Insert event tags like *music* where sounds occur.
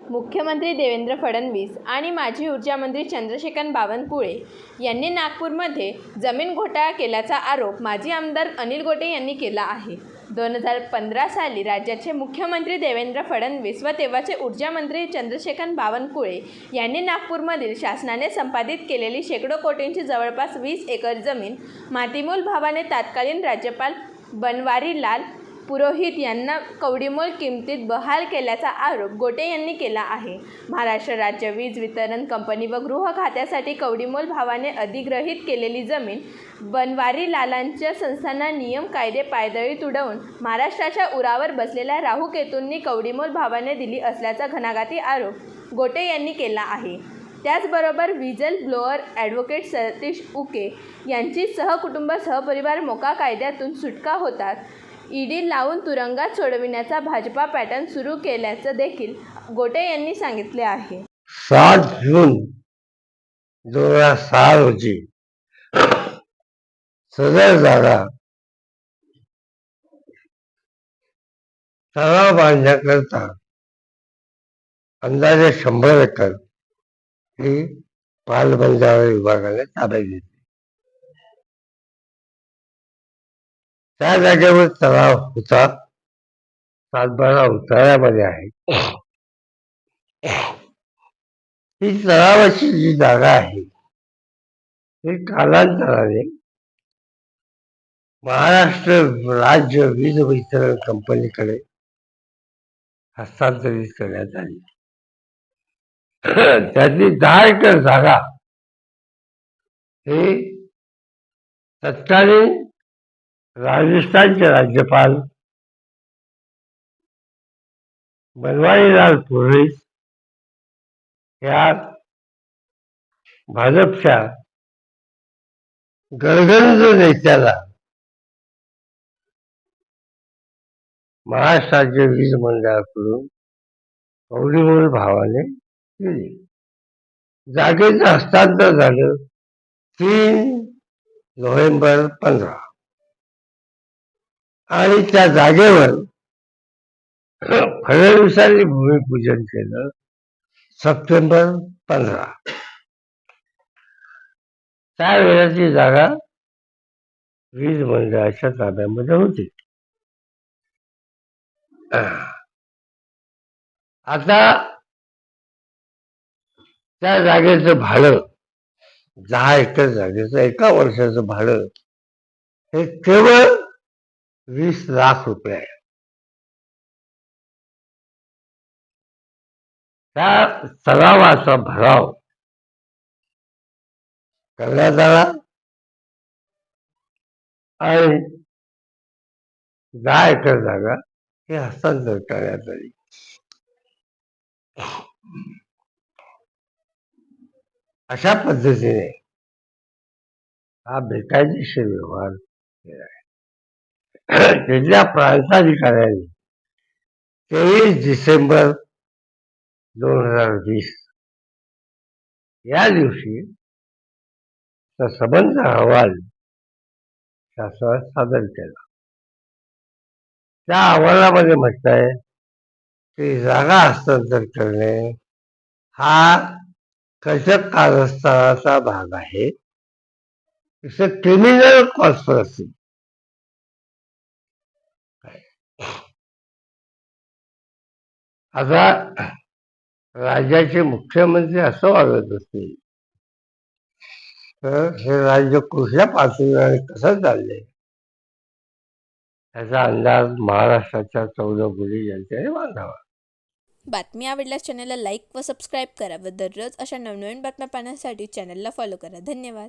मुख्यमंत्री देवेंद्र फडणवीस आणि माजी ऊर्जामंत्री चंद्रशेखर बावनकुळे यांनी नागपूरमध्ये जमीन घोटाळा केल्याचा आरोप माजी आमदार अनिल गोटे यांनी केला आहे. दोन हजार पंधरा साली राज्याचे मुख्यमंत्री देवेंद्र फडणवीस व तेव्हाचे ऊर्जामंत्री चंद्रशेखर बावनकुळे यांनी नागपूरमधील शासनाने संपादित केलेली शेकडो कोटींची जवळपास वीस एकर जमीन मातीमूल भावाने तत्कालीन राज्यपाल बनवारीलाल पुरोहित यांना कवडीमोल किमतीत बहाल केल्याचा आरोप गोटे यांनी केला आहे. महाराष्ट्र राज्य वीज वितरण कंपनी व गृह खात्यासाठी कवडीमोल भावाने अधिग्रहित केलेली जमीन बनवारीलालांच्या संस्थांना नियम कायदे पायदळी तुडवून महाराष्ट्राच्या उरावर बसलेल्या राहू केतूंनी कवडीमोल भावाने दिली असल्याचा घणाघाती आरोप गोटे यांनी केला आहे. त्याचबरोबर whistle blower advocate Satish Uke यांची सहकुटुंब सहपरिवार मोका कायद्यातून सुटका होतात ईडी लावून तुरुंगात सोडविण्याचा भाजपा पॅटर्न सुरू केल्याचं देखील गोटे यांनी सांगितले आहे. सात जून दोन हजार सहा रोजी सदर जागा तलाव बांधण्याकरता अंदाजे शंभर एकर ही पालबंधारे विभागाने ताब्यात घेतली. त्या जागेवर तलाव होता. सातबारा उतारामध्ये आहे. ही तलावाची जी जागा आहे ही कालांतराने महाराष्ट्र राज्य वीज वितरण कंपनीकडे हस्तांतरित करण्यात आली. त्यातली दहा एकर जागा हे तत्कालीन राजस्थानचे राज्यपाल बनवारीलाल पुरोहित या भाजपच्या गडगंज नेत्याला महाराष्ट्राचे वीज मंडळाकडून कवडीमोल भावाने दिली. जागेचं हस्तांतर झालं तीन नोव्हेंबर पंधरा. आणि त्या जागेवर फडणवीसांनी भूमिपूजन केलं. सप्टेंबर पंधरा. त्यावेळेची जागा वीज मंडळाच्या ताब्यामध्ये होती. आता त्या जागेचं भाडं दहा एकर जागेचं एका वर्षाचं भाडं हे केवळ वीस लाख रुपये. आहे त्या तलावाचा भराव. करण्यात आला. आणि दहा एकर जागा. हे हस्तांतर करण्यात आली. अशा पद्धतीने हा बेकायदेशीर व्यवहार केला. आहे तिथल्या प्रांताधिकाऱ्यांनी तेवीस डिसेंबर दोन हजार वीस या दिवशी संबंध अहवाल शासनात सादर केला. त्या अहवालामध्ये म्हटलं आहे की जागा हस्तांतर करणे हा कचक कारस्थानाचा भाग आहे? क्रिमिनल कॉन्स्परसी *laughs* आता राज्याचे मुख्यमंत्री असं वागत असतील तर हे राज्य कुठल्या पातळीवर कसं चाललंय? याचा अंदाज महाराष्ट्राच्या चौदा कोटी जनतेने बांधावा. बातमी आवडल्यास चॅनलला लाईक व सबस्क्राईब करा व दररोज अशा नवनवीन बातम्या पाहण्यासाठी चॅनलला फॉलो करा. धन्यवाद.